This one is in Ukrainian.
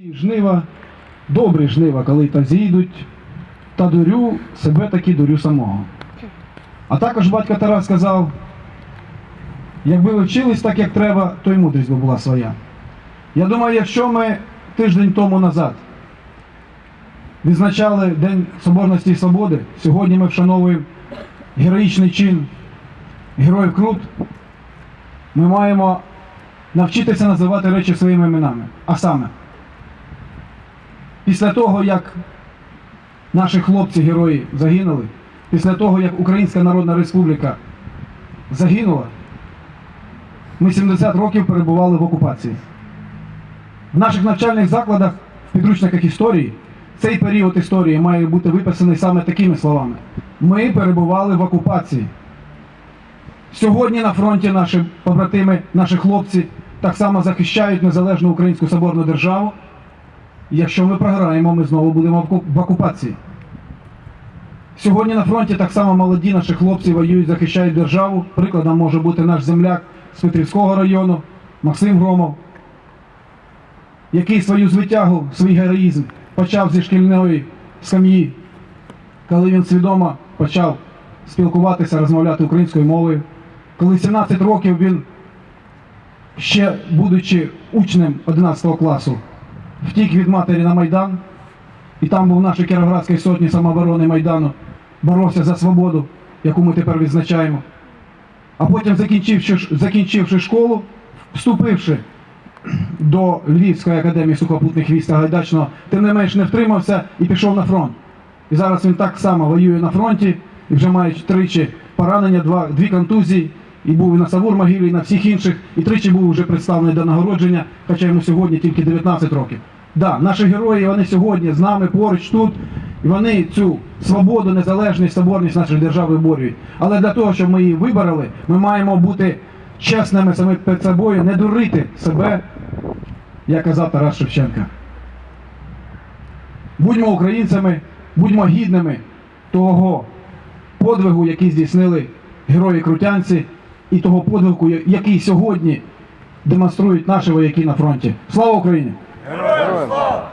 Ці жнива, добрі жнива, коли та зійдуть, та дурю, себе таки дурю самого. А також батько Тарас сказав, якби вчились так, як треба, то й мудрість би була своя. Я думаю, якщо ми тиждень тому назад відзначали День Соборності і Свободи, сьогодні ми вшановуємо героїчний чин Героїв Крут, ми маємо навчитися називати речі своїми іменами. А саме, після того, як наші хлопці-герої загинули, після того, як Українська Народна Республіка загинула, ми 70 років перебували в окупації. В наших навчальних закладах, в підручниках історії, цей період історії має бути виписаний саме такими словами. Ми перебували в окупації. Сьогодні на фронті наші побратими, наші хлопці так само захищають незалежну українську соборну державу. Якщо ми програємо, ми знову будемо в окупації. Сьогодні на фронті так само молоді наші хлопці воюють, захищають державу. Прикладом може бути наш земляк з Петрівського району, Максим Громов, який свою звитягу, свій героїзм почав зі шкільної скам'ї, коли він свідомо почав спілкуватися, розмовляти українською мовою. Коли 17 років він, ще будучи учнем 11 класу, втік від матері на Майдан, і там був нашій Кіровоградській сотні самооборони Майдану, боровся за свободу, яку ми тепер відзначаємо. А потім, закінчивши, закінчивши школу, вступивши до Львівської академії сухопутних військ Гайдачного, тим не менш не втримався і пішов на фронт. І зараз він так само воює на фронті, і вже має тричі поранення, два, дві контузії, і був і на Савур могилі, і на всіх інших, і тричі був вже представлений до нагородження, хоча йому сьогодні тільки 19 років. Да, наші герої, вони сьогодні з нами поруч тут, і вони цю свободу, незалежність, соборність нашої держави виборюють. Але для того, щоб ми її вибороли, ми маємо бути чесними самі перед собою, не дурити себе, як казав Тарас Шевченка. Будьмо українцями, будьмо гідними того подвигу, який здійснили герої крутянці, і того подвигу, який сьогодні демонструють наші вояки на фронті. Слава Україні! Героям слава!